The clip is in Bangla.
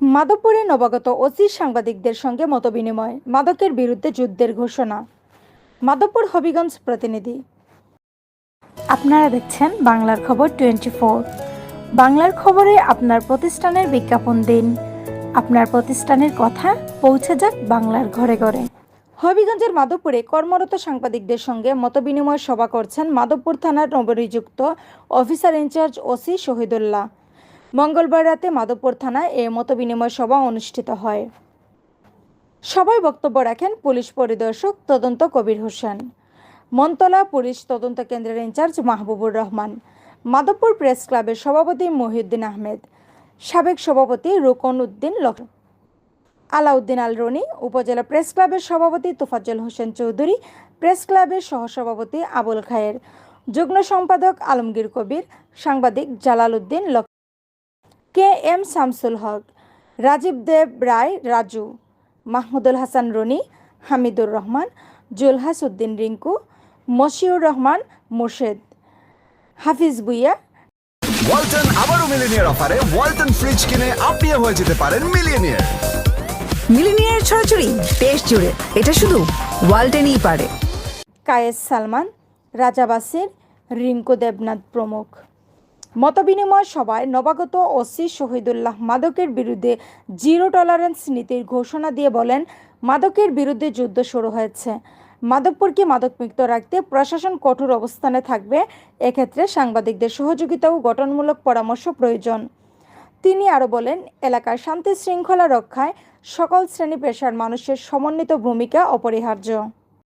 মাধবপুরে নবাগত ওসি সাংবাদিকদের সঙ্গে মতবিনিময় মাদকের বিরুদ্ধে যুদ্ধের ঘোষণা। মাধবপুর হবিগঞ্জ প্রতিনিধি। আপনারা দেখছেন বাংলার খবর টোয়েন্টি বাংলার খবরে আপনার প্রতিষ্ঠানের বিজ্ঞাপন দিন। আপনার প্রতিষ্ঠানের কথা পৌঁছে যাক বাংলার ঘরে ঘরে। হবিগঞ্জের মাধবপুরে কর্মরত সাংবাদিকদের সঙ্গে মতবিনিময় সভা করছেন মাধবপুর থানার নবনিযুক্ত অফিসার ইনচার্জ ওসি শহীদুল্লাহ। মঙ্গলবার রাতে মাধবপুর থানায় এ মতবিনিময় সভা অনুষ্ঠিত হয়। সবাই বক্তব্য রাখেন পুলিশ পরিদর্শক তদন্ত কবির হোসেন। মন্তলা পুলিশ তদন্ত কেন্দ্রের ইনচার্জ মাহবুবুর রহমান। মাধবপুর প্রেস ক্লাবের সভাপতি মহিউদ্দিন আহমেদ। সাবেক সভাপতি রুকন উদ্দিন লক আলাউদ্দিন আল রনি উপজেলা প্রেস ক্লাবের সভাপতি তোফাজ্জল হোসেন চৌধুরী, প্রেস ক্লাবের সহসভাপতি আবুল খায়ের। যুগ্ম সম্পাদক আলমগীর কবির, সাংবাদিক Jalal Uddin K M Shamsul Haque Rajib Deb Roy Raju Mahmudul Hasan Roni Hamidur Rahman Julhas Uddin Rinku Moshiur Rahman Murshed. Hafiz Bhuiyan Walton আবারও মিলিনিয়ার অফারে ওয়ালটন ফ্রিজ কিনে আপনিও হয়ে যেতে পারেন মিলিয়নিয়ার। মিলিনিয়ার ছড়াছড়ি দেশ জুড়ে এটা শুধু ওয়ালটেনই পারে। কায়েস সালমান রাজা বাসির রিঙ্কু দেবনাথ প্রমুখ। মতবিনিময় সভায় নবাগত ওসি শহীদুল্লাহ মাদকের বিরুদ্ধে জিরো টলারেন্স নীতির ঘোষণা দিয়ে বলেন, মাদকের বিরুদ্ধে যুদ্ধ শুরু হয়েছে। মাদকপুরকে মাদকমুক্ত রাখতে প্রশাসন কঠোর অবস্থানে থাকবে, এক্ষেত্রে সাংবাদিকদের সহযোগিতা ও গঠনমূলক পরামর্শ প্রয়োজন। তিনি আরও বলেন, এলাকার শান্তি শৃঙ্খলা রক্ষায় সকল শ্রেণি পেশার মানুষের সমন্বিত ভূমিকা অপরিহার্য।